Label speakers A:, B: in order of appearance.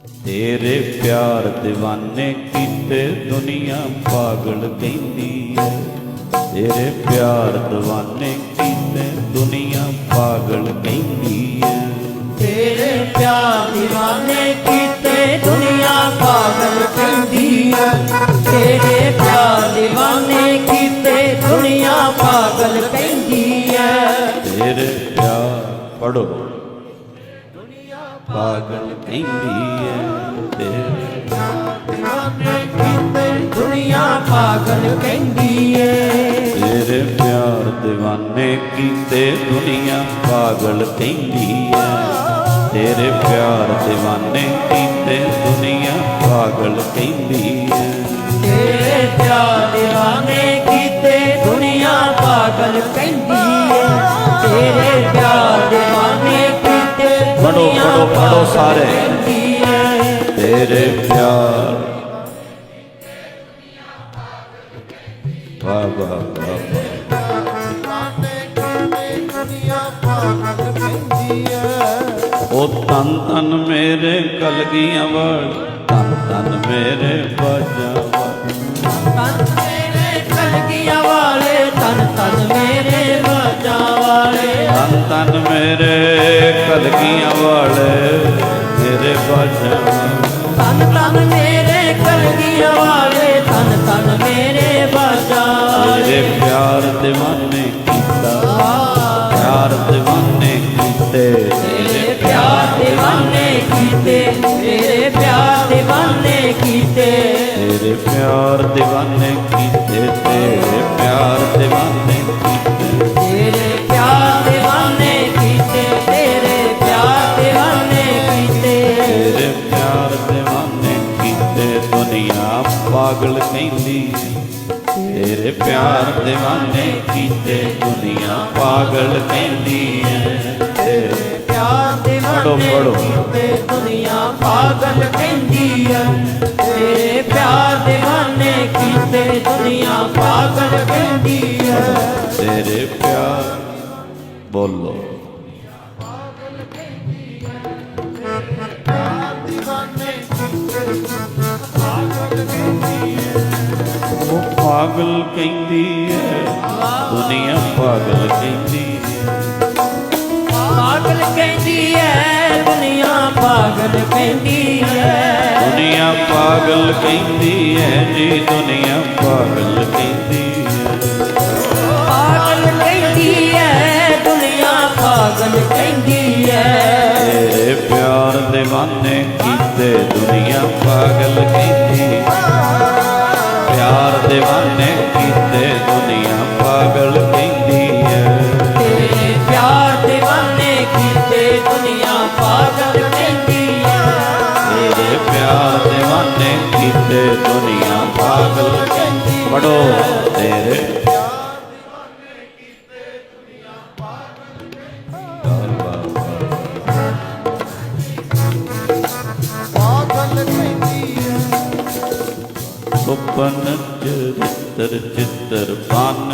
A: ਤੇਰੇ ਪਿਆਰ دیਵਾਨੇ ਕੀਤੇ ਦੁਨੀਆ ਪਾਗਲ ਕਹਿੰਦੀ ਐ ਤੇਰੇ ਪਿਆਰ دیਵਾਨੇ ਕੀਤੇ ਦੁਨੀਆ ਪਾਗਲ ਕਹਿੰਦੀ ਐ
B: ਤੇਰੇ ਪਿਆਰ دیਵਾਨੇ ਕੀਤੇ ਦੁਨੀਆ ਪਾਗਲ ਕਹਿੰਦੀ ਐ ਤੇਰੇ ਪਿਆਰ دیਵਾਨੇ ਕੀਤੇ ਦੁਨੀਆ ਪਾਗਲ ਕਹਿੰਦੀ ਐ
A: ਤੇਰੇ ਪਿਆਰ ਪੜੋ ਪਾਗਲ ਕਹਿੰਦੀ ਐ ਤੇਰੇ।
B: ਪਾਗਲ ਕਹਿੰਦੀ
A: ਤੇਰੇ ਪਿਆਰ دیਵਾਨੇ ਕੀਤੇ ਦੁਨੀਆ ਪਾਗਲ ਕਹਿੰਦੀ ਐ। ਤੇਰੇ ਪਿਆਰ دیਵਾਨੇ ਕੀਤੇ ਦੁਨੀਆ ਪਾਗਲ ਕਹਿੰਦੀ ਐ।
B: ਤੇਰੇ ਪਿਆਰ دیਵਾਨੇ ਕੀਤੇ ਦੁਨੀਆ ਪਾਗਲ ਕਹਿੰਦੀ ਐ। ਤੇਰੇ
A: ਪੜ੍ਹੋ
B: ਪਾਗਲ
A: ਸਾਰੇ। ਤੇਰੇ ਪਿਆਰ ਵਾ ਵਾ। ਉਹ ਤਨ ਤਨ ਮੇਰੇ ਕਲਗੀਆਂ ਵਾਲ ਤਨ ਤਨ ਮੇਰੇ ਬਾਜਾਂ
B: ਤਨ ਮੇਰੇ ਕਲਗੀਆਂ ਵਾਲੇ ਤਨ ਤਨ ਮੇਰੇ ਬਾਜਾਂ ਵਾਲੇ
A: ਤਨ ਤਨ ਮੇਰੇ ਕਲਗੀਆਂ ਵਾਲੇ ਮੇਰੇ ਬਾਜਾਂ
B: ਤਨ ਤਨ ਮੇਰੇ ਕਲਗੀਆਂ ਵਾਲੇ ਤਨ ਤਨ ਮੇਰੇ ਬਾਜਾ।
A: ਤੇਰੇ ਪਿਆਰ دیਵਾਨੇ ਕੀਤਾ ਪਿਆਰ دیਵਾਨੇ ਕੀਤੇ।
B: ਤੇਰੇ ਪਿਆਰ دیਵਾਨੇ ਕੀਤੇ ਤੇਰੇ ਪਿਆਰ دیਵਾਨੇ ਕੀਤੇ।
A: ਤੇਰੇ ਪਿਆਰ دیਵਾਨੇ ਕੀਤੇ ਤੇਰੇ ਪਿਆਰ دیਵਾਨੇ ਕੀਤੇ।
B: ਤੇਰੇ
A: ਦੁਨੀਆ ਪਾਗਲ ਕਹਿੰਦੀ ਤੇਰੇ ਪਿਆਰ دیਵਾਨੇ ਕੀਤੇ ਦੁਨੀਆ ਪਾਗਲ ਕਹਿੰਦੀ। ਤੇਰੇ
B: ਪਿਆਰ
A: ਦੇ
B: ਕੀਤੇ ਪਾਗਲ ਕਹਿੰਦੀ ਤੇਰੇ ਪਿਆਰ دیਵਾਨੇ ਕੀਤੇ ਦੁਨੀਆਂ ਪਾਗਲ ਕਹਿੰਦੀ ਐ।
A: ਤੇਰੇ ਪਿਆਰ ਬੋਲੋ। ਪਾਗਲ ਕਹਿੰਦੀ ਹੈ ਦੁਨੀਆ ਪਾਗਲ ਕਹਿੰਦੀ ਹੈ
B: ਪਾਗਲ ਕਹਿੰਦੀ ਐ ਦੁਨੀਆ ਪਾਗਲ ਕਹਿੰਦੀ ਐ
A: ਦੁਨੀਆ ਪਾਗਲ ਕਹਿੰਦੀ ਹੈ ਜੀ ਦੁਨੀਆ ਪਾਗਲ ਕਹਿੰਦੀ ਹੈ
B: ਪਾਗਲ ਕਹਿੰਦੀ ਐ ਦੁਨੀਆ ਪਾਗਲ ਕਹਿੰਦੀ ਐ
A: ਪਿਆਰ دیਵਾਨੇ ਕੀਤੇ ਨੇ ਕੀਤੇ ਦੁਨੀਆ ਪਾਗਲ ਕਹਿੰਦੀ ਐ
B: ਤੇਰੇ ਪਿਆਰ دیਵਾਨੇ ਕੀਤੇ ਦੁਨੀਆ ਪਾਗਲ ਕਹਿੰਦੀ ਐ
A: ਤੇਰੇ ਪਿਆਰ دیਵਾਨੇ ਕੀਤੇ ਦੁਨੀਆ ਪਾਗਲ ਕਹਿੰਦੀ ਪੜੋ ਤੇਰੇ ਸੁਪਨ ਚ ਚਰਿਤਰ ਚਿੱਤਰ ਬਨ